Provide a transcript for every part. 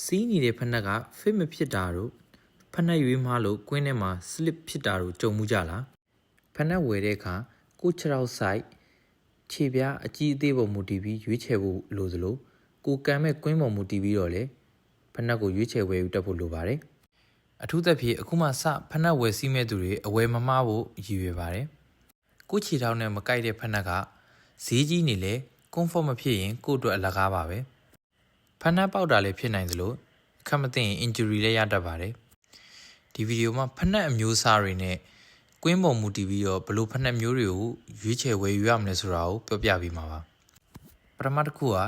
စီးနေတဲ့ဖက်နှက်က fit မဖြစ်တာတို့ဖက်နှက်ရွေးမှားလို့ကွင်းထဲမှာ slip ဖြစ်တာတို့ကြုံမှုကြလားဖက်နှက်ဝယ်တဲ့အခါကိုယ့်ခြေထောက်ဆိုင်ခြေပြားအကြီးအသေးပေါ်မူတည်ပြီးရွေးချယ်ဖို့လိုသလိုကိုယ်ကံမဲ့ကွင်းပေါ်မူတည်ပြီးတော့လေဖက်နှက်ကိုရွေးချယ်ဝယ်ယူတတ်ဖို့လိုပါတယ်အထူးသဖြင့်အခုမှစဖက်နှက်ဝယ်စီးမဲ့သူတွေအဝယ်မမှားဖို့ရည်ရွယ်ပါတယ်ကိုယ့်ခြေထောက်နဲ့မကိုက်တဲ့ဖက်နှက်ကဈေးကြီးနေလေ comfort မဖြစ်ရင်ကိုယ့်အတွက်အလကားပါပဲ ဖက်နှက်ပေါက်တာလည်းဖြစ်နိုင်သလိုအခက်မသိရင် injury လည်းရတတ်ပါတယ်ဒီဗီဒီယိုမှာဖက်နှက်အမျိုးအစားတွေနဲ့ကွင်းပေါ်မူတည်ပြီးတော့ဘယ်လိုဖက်နှက်မျိုးတွေကိုရွေးချယ်ဝယ်ယူရမလဲဆိုတာကိုပြောပြပေးမှာပါပထမတစ်ခုက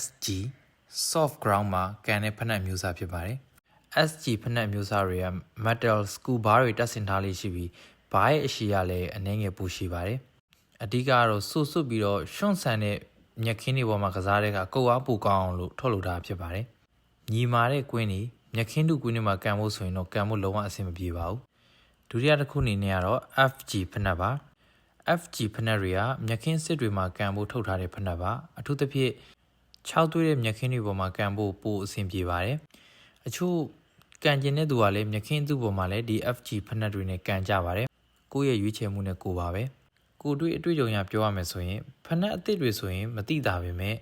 SG soft ground မှာကန်တဲ့ဖက်နှက်မျိုးစားဖြစ်ပါတယ် SG ဖက်နှက်မျိုးစားတွေက metal screw bar တွေတက်ဆင်ထားလေးရှိပြီးဘားရဲ့အရှိရလည်းအနှဲငယ်ပူရှိပါတယ်အဓိကကတော့ဆူဆွတ်ပြီးတော့ရှွန့်ဆန်တဲ့ မြက်ခင်းတွေပေါ်မှာကစားတဲ့ကကုတ်အားပူကောင်းအောင်လို့ထုတ်လုပ်ထားဖြစ်ပါတယ်ညီမာတဲ့ကွင်းတွေမြက်ခင်းတူကွင်းတွေမှာကန်ဖို့ဆိုရင်တော့ကန်ဖို့လုံးဝအဆင်မပြေပါဘူးဒုတိယတစ်ခုအနေနဲ့ကတော့ FG ဖက်နှက်ပါ FG ဖက်နှက်တွေကမြက်ခင်းစစ်တွေမှာကန်ဖို့ထုတ်ထားတဲ့ဖက်နှက်ပါအထူးသဖြင့်6သွေးတဲ့မြက်ခင်းတွေပေါ်မှာကန်ဖို့ပိုအဆင်ပြေပါတယ်အချို့ကန်ကျင်တဲ့သူကလည်းမြက်ခင်းသူ့ပေါ်မှာလည်းဒီ FG ဖက်နှက်တွေနဲ့ကန်ကြပါတယ်ကိုယ့်ရဲ့ရွေးချယ်မှုနဲ့ကိုပါပဲ ကိုတွေ့အတွေ့အကြုံရပြောရမယ်ဆိုရင်ဖက်နှက်အစ်စ်တွေဆိုရင်မတိတာပဲမဲ့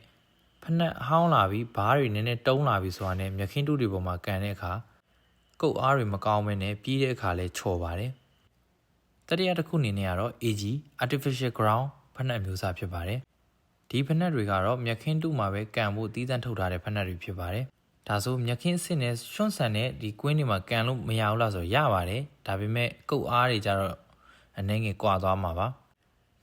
ဖက်နှက်ဟောင်းလာပြီးဘားတွေနည်းနည်းတုံးလာပြီးဆိုတာနဲ့မြက်ခင်းတူတွေပေါ်မှာကန်တဲ့အခါကုတ်အားတွေမကောင်းမဲနဲ့ပြီးတဲ့အခါလဲချော်ပါတယ်တတိယတစ်ခုအနေနဲ့ကတော့ AG artificial ground ဖက်နှက်မျိုးစားဖြစ်ပါတယ်ဒီဖက်နှက်တွေကတော့မြက်ခင်းတူမှာပဲကန်ဖို့တီးတန့်ထုတ်ထားတဲ့ဖက်နှက်တွေဖြစ်ပါတယ်ဒါဆိုမြက်ခင်းစစ်နဲ့ရွှွန့်ဆန်တဲ့ဒီကွင်းတွေမှာကန်လို့မရဘူးလားဆိုရပါတယ်ဒါပေမဲ့ကုတ်အားတွေကြတော့အနှဲငယ်ကွာသွားမှာပါ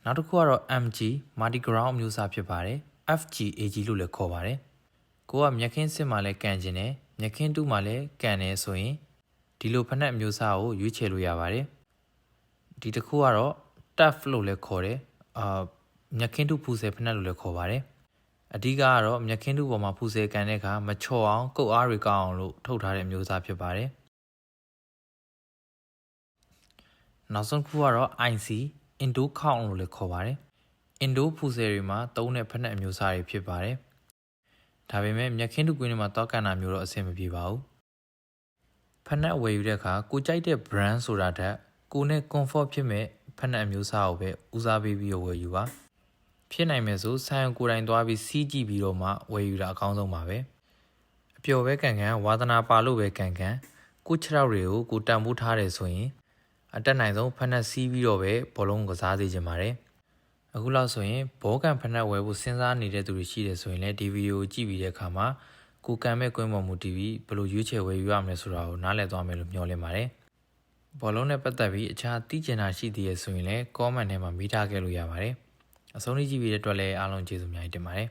နောက်တစ်ခုကတော့ MG multi ground မျိုးစားဖြစ်ပါတယ် FGAG လို့လည်းခေါ်ပါတယ်ကိုကမြက်ခင်းစစ်မှာလည်းကန်ကျင်တယ်မြက်ခင်းတူးမှာလည်းကန်တယ်ဆိုရင်ဒီလိုဖက်နှက်မျိုးစားကိုရွေးချယ်လို့ရပါတယ်ဒီတစ်ခုကတော့ tough လို့လည်းခေါ်တယ်အာမြက်ခင်းတူးဖူးဆယ်ဖက်နှက်လို့လည်းခေါ်ပါတယ်အဓိကကတော့မြက်ခင်းတူပေါ်မှာဖူးဆဲကန်တဲ့အခါမချော်အောင်ကုတ်အားတွေကောင်းအောင်လို့ထုတ်ထားတဲ့မျိုးစားဖြစ်ပါတယ်နောက်ဆုံးခုကတော့ IC Indo count လို့လည်းခေါ်ပါတယ် Indo ဖူးဆဲတွေမှာသုံးတဲ့ဖက်နှက်အမျိုးအစားတွေဖြစ်ပါတယ်ဒါပေမဲ့မြက်ခင်းတူကွင်းတွေမှာတောက်ကန်တာမျိုးတော့အဆင်မပြေပါဘူးဖက်နှက်ဝယ်ယူတဲ့အခါကိုကြိုက်တဲ့ brand ဆိုတာတက်ကိုနဲ့ comfort ဖြစ်မဲ့ဖက်နှက်အမျိုးအစားကိုပဲဦးစားပေးပြီးဝယ်ယူပါဖြစ်နိုင်မယ်ဆိုဆိုင်ကိုယ်တိုင်သွားပြီးစီးကြည့်ပြီးတော့မှဝယ်ယူတာအကောင်းဆုံးပါပဲအပျော်ပဲကန်ကန်ဝါသနာပါလို့ပဲကန်ကန်ကိုခြေထောက်တွေကိုကိုတန်ဖိုးထားတယ်ဆိုရင် အတက်နိုင်ဆုံးဖက်နှက်စီးပြီးတော့ပဲဘောလုံးကစားစေချင်ပါတယ်အခုလောက်ဆိုရင်ဘောကန်ဖက်နှက်ဝယ်ဖို့စဉ်းစားနေတဲ့သူတွေရှိတယ်ဆိုရင်လည်းဒီဗီဒီယိုကြည့်ပြီးတဲ့အခါမှာကိုကံမဲ့ကွင်းပေါ်မူတည်ပြီးဘယ်လိုရွေးချယ်ဝယ်ယူရမလဲဆိုတာကိုနားလည်သွားမယ်လို့မျှော်လင့်ပါတယ်ဘောလုံးနဲ့ပတ်သက်ပြီးအခြားသိကျင်တာရှိသေးရဆိုရင်လည်း comment ထဲမှာမိထားခဲ့လို့ရပါတယ်အဆုံးထိကြည့်ပြီးတဲ့အတွက်လည်းအားလုံးကျေးဇူးများတင်ပါတယ်